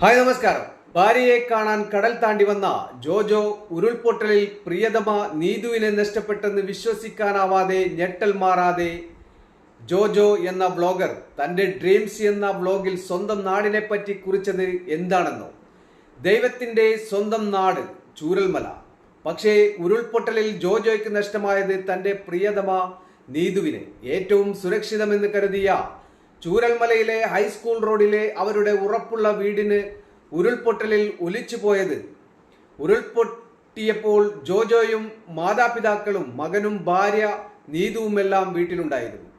Hi നമസ്കാരം. ഭാര്യയെ കാണാൻ കടൽ താണ്ടി വന്ന ജോജോ ഉരുൾപൊട്ടലിൽ പ്രിയതമ നീതുവിനെ നഷ്ടപ്പെട്ടെന്ന് വിശ്വസിക്കാനാവാതെ ഞെട്ടൽ മാറാതെ ജോജോ എന്ന ബ്ലോഗർ തന്റെ ഡ്രീംസ് എന്ന ബ്ലോഗിൽ സ്വന്തം നാടിനെ പറ്റി കുറിച്ചത് എന്താണെന്നോ? ദൈവത്തിന്റെ സ്വന്തം നാട് ചൂരൽമല. പക്ഷേ ഉരുൾപൊട്ടലിൽ ജോജോയ്ക്ക് നഷ്ടമായത് തന്റെ പ്രിയതമ നീതുവിനെ. ഏറ്റവും സുരക്ഷിതമെന്ന് കരുതിയ ചൂരൽമലയിലെ ഹൈസ്കൂൾ റോഡിലെ അവരുടെ ഉറപ്പുള്ള വീടിന് ഉരുൾപൊട്ടലിൽ ഒലിച്ചു പോയത്. ഉരുൾപൊട്ടിയപ്പോൾ ജോജോയും മാതാപിതാക്കളും മകനും ഭാര്യ നീതുവുമെല്ലാം വീട്ടിലുണ്ടായിരുന്നു.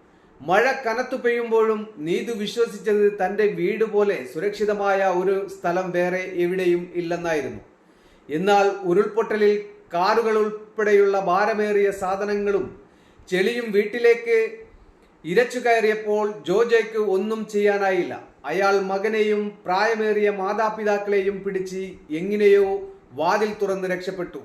മഴ കനത്തു പെയ്യുമ്പോഴും നീതു വിശ്വസിച്ചത് തന്റെ വീട് പോലെ സുരക്ഷിതമായ ഒരു സ്ഥലം വേറെ എവിടെയും ഇല്ലെന്നായിരുന്നു. എന്നാൽ ഉരുൾപൊട്ടലിൽ കാറുകൾ ഉൾപ്പെടെയുള്ള ഭാരമേറിയ സാധനങ്ങളും ചെളിയും വീട്ടിലേക്ക് ഇരച്ചു കയറിയപ്പോൾ ജോജയ്ക്ക് ഒന്നും ചെയ്യാനായില്ല. അയാൾ മകനെയും പ്രായമേറിയ മാതാപിതാക്കളെയും പിടിച്ച് എങ്ങനെയോ വാതിൽ തുറന്ന് രക്ഷപ്പെട്ടു.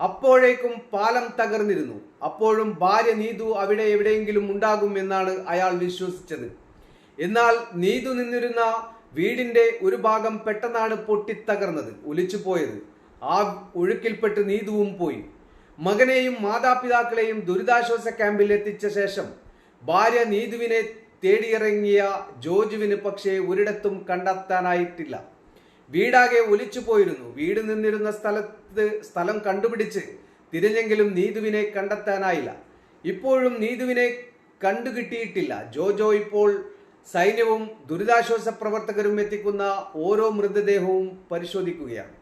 അപ്പോഴേക്കും പാലം തകർന്നിരുന്നു. അപ്പോഴും ഭാര്യ നീതു അവിടെ എവിടെയെങ്കിലും ഉണ്ടാകും എന്നാണ് അയാൾ വിശ്വസിച്ചത്. എന്നാൽ നീതു നിന്നിരുന്ന വീടിന്റെ ഒരു ഭാഗം പെട്ടെന്നാണ് പൊട്ടിത്തകർന്നത് ഒലിച്ചു പോയത് ആ ഒഴുക്കിൽപ്പെട്ട് നീതുവും പോയി. മകനെയും മാതാപിതാക്കളെയും ദുരിതാശ്വാസ ക്യാമ്പിൽ എത്തിച്ച ശേഷം ഭാര്യ നീതുവിനെ തേടിയിറങ്ങിയ ജോജുവിന് പക്ഷേ ഒരിടത്തും കണ്ടെത്താനായിട്ടില്ല. വീടാകെ ഒലിച്ചു പോയിരുന്നു. വീട് നിന്നിരുന്ന സ്ഥലത്ത് സ്ഥലം കണ്ടുപിടിച്ച് തിരഞ്ഞെങ്കിലും നീതുവിനെ കണ്ടെത്താനായില്ല. ഇപ്പോഴും നീതുവിനെ കണ്ടുകിട്ടിയിട്ടില്ല. ജോജോ ഇപ്പോൾ സൈന്യവും ദുരിതാശ്വാസ പ്രവർത്തകരും എത്തിക്കുന്ന ഓരോ മൃതദേഹവും പരിശോധിക്കുകയാണ്.